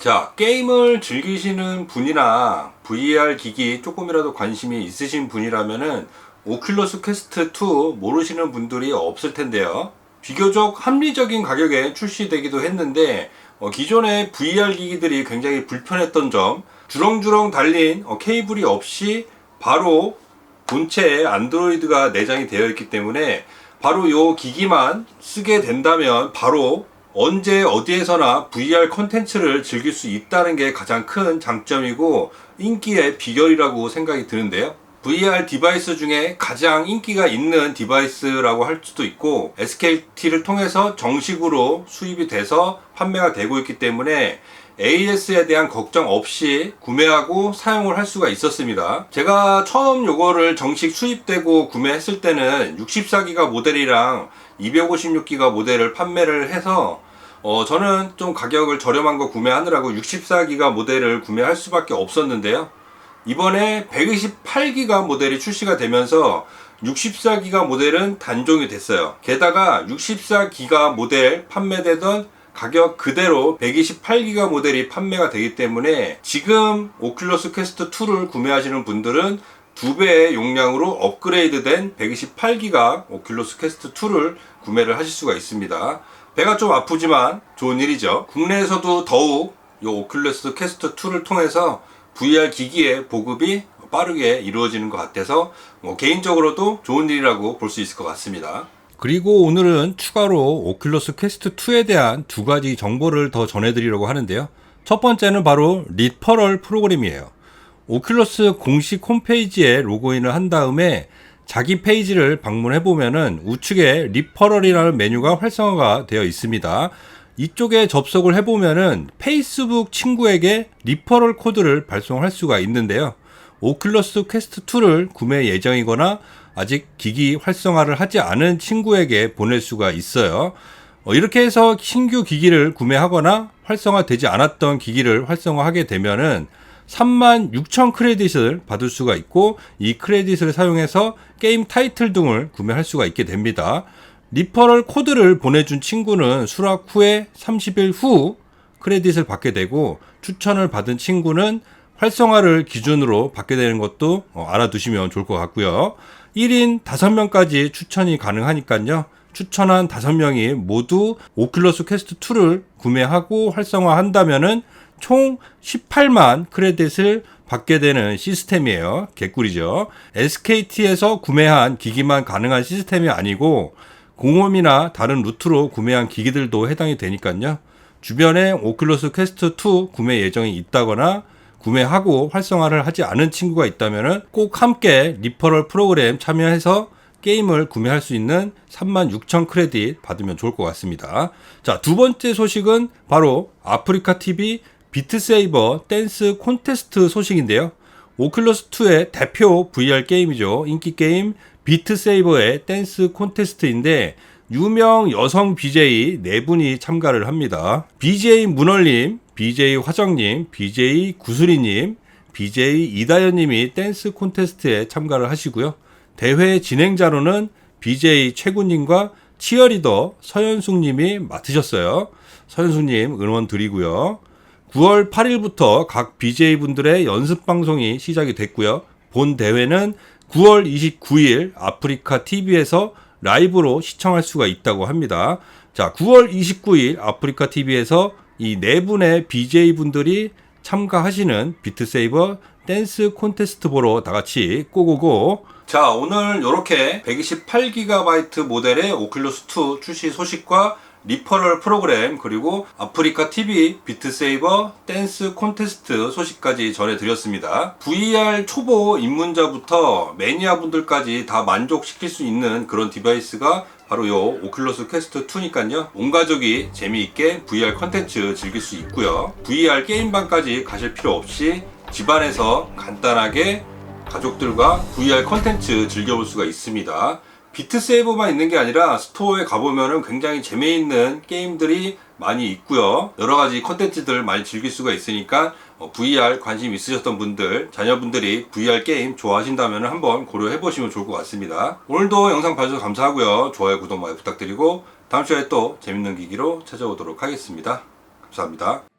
자, 게임을 즐기시는 분이나 VR 기기 조금이라도 관심이 있으신 분이라면은 오큘러스 퀘스트 2 모르시는 분들이 없을 텐데요. 비교적 합리적인 가격에 출시되기도 했는데 어, 기존의 VR 기기들이 굉장히 불편했던 점, 주렁주렁 달린 어, 케이블이 없이 바로 본체에 안드로이드가 내장이 되어 있기 때문에 바로 이 기기만 쓰게 된다면 바로 언제 어디에서나 VR 컨텐츠를 즐길 수 있다는 게 가장 큰 장점이고 인기의 비결이라고 생각이 드는데요. VR 디바이스 중에 가장 인기가 있는 디바이스라고 할 수도 있고 SKT를 통해서 정식으로 수입이 돼서 판매가 되고 있기 때문에 AS에 대한 걱정 없이 구매하고 사용을 할 수가 있었습니다. 제가 처음 요거를 정식 수입되고 구매했을 때는 64기가 모델이랑 256기가 모델을 판매를 해서 어, 저는 좀 가격을 저렴한 거 구매하느라고 64기가 모델을 구매할 수밖에 없었는데요. 이번에 128기가 모델이 출시가 되면서 64기가 모델은 단종이 됐어요. 게다가 64기가 모델 판매되던 가격 그대로 128기가 모델이 판매가 되기 때문에 지금 오큘러스 퀘스트 2를 구매하시는 분들은 두 배의 용량으로 업그레이드된 128기가 오큘러스 퀘스트 2를 구매를 하실 수가 있습니다. 배가 좀 아프지만 좋은 일이죠. 국내에서도 더욱 이 오큘러스 퀘스트 2를 통해서 VR 기기의 보급이 빠르게 이루어지는 것 같아서 뭐 개인적으로도 좋은 일이라고 볼 수 있을 것 같습니다. 그리고 오늘은 추가로 오큘러스 퀘스트 2에 대한 두 가지 정보를 더 전해드리려고 하는데요. 첫 번째는 바로 리퍼럴 프로그램이에요. 오큘러스 공식 홈페이지에 로그인을 한 다음에 자기 페이지를 방문해 보면은 우측에 리퍼럴이라는 메뉴가 활성화가 되어 있습니다. 이쪽에 접속을 해 보면은 페이스북 친구에게 리퍼럴 코드를 발송할 수가 있는데요. 오큘러스 퀘스트 2를 구매 예정이거나 아직 기기 활성화를 하지 않은 친구에게 보낼 수가 있어요. 어, 이렇게 해서 신규 기기를 구매하거나 활성화되지 않았던 기기를 활성화하게 되면은 36,000 크레딧을 받을 수가 있고 이 크레딧을 사용해서 게임 타이틀 등을 구매할 수가 있게 됩니다. 리퍼럴 코드를 보내준 친구는 수락 후에 30일 후 크레딧을 받게 되고 추천을 받은 친구는 활성화를 기준으로 받게 되는 것도 어, 알아두시면 좋을 것 같고요. 1인 5명까지 추천이 가능하니까요. 추천한 5명이 모두 오큘러스 퀘스트 2를 구매하고 활성화한다면은 총 18만 크레딧을 받게 되는 시스템이에요. 개꿀이죠. SKT에서 구매한 기기만 가능한 시스템이 아니고 공홈이나 다른 루트로 구매한 기기들도 해당이 되니까요. 주변에 오큘러스 퀘스트 2 구매 예정이 있다거나 구매하고 활성화를 하지 않은 친구가 있다면 꼭 함께 리퍼럴 프로그램 참여해서 게임을 구매할 수 있는 36,000 크레딧 받으면 좋을 것 같습니다. 자, 두 번째 소식은 바로 아프리카 TV 비트세이버 댄스 콘테스트 소식인데요. 오클러스2의 대표 VR 게임이죠. 인기 게임 비트세이버의 댄스 콘테스트인데 유명 여성 BJ 네 분이 참가를 합니다. BJ 문얼님, BJ 화정님, BJ 구슬이님, BJ 이다연님이 댄스 콘테스트에 참가를 하시고요. 대회 진행자로는 BJ 최군님과 치어리더 서현숙님이 맡으셨어요. 서현숙님 응원 드리고요. 9월 8일부터 각 BJ분들의 연습 방송이 시작이 됐고요. 본 대회는 9월 29일 아프리카 TV에서 라이브로 시청할 수가 있다고 합니다. 자, 9월 29일 아프리카 TV에서 이 네 분의 BJ분들이 참가하시는 비트세이버 댄스 콘테스트 보러 다 같이 고고고. 자, 오늘 이렇게 128GB 모델의 오큘러스2 출시 소식과 리퍼럴 프로그램 그리고 아프리카 TV 비트세이버 댄스 콘테스트 소식까지 전해드렸습니다. VR 초보 입문자부터 매니아 분들까지 다 만족시킬 수 있는 그런 디바이스가 바로 요 오큘러스 퀘스트 2니까요. 온 가족이 재미있게 VR 컨텐츠 즐길 수 있고요. VR 게임방까지 가실 필요 없이 집안에서 간단하게 가족들과 VR 컨텐츠 즐겨볼 수가 있습니다. 비트세이버만 있는 게 아니라 스토어에 가보면은 굉장히 재미있는 게임들이 많이 있고요. 여러 가지 컨텐츠들 많이 즐길 수가 있으니까 어, VR 관심 있으셨던 분들, 자녀분들이 VR 게임 좋아하신다면 한번 고려해 보시면 좋을 것 같습니다. 오늘도 영상 봐주셔서 감사하고요. 좋아요, 구독 많이 부탁드리고 다음 시간에 또 재밌는 기기로 찾아오도록 하겠습니다. 감사합니다.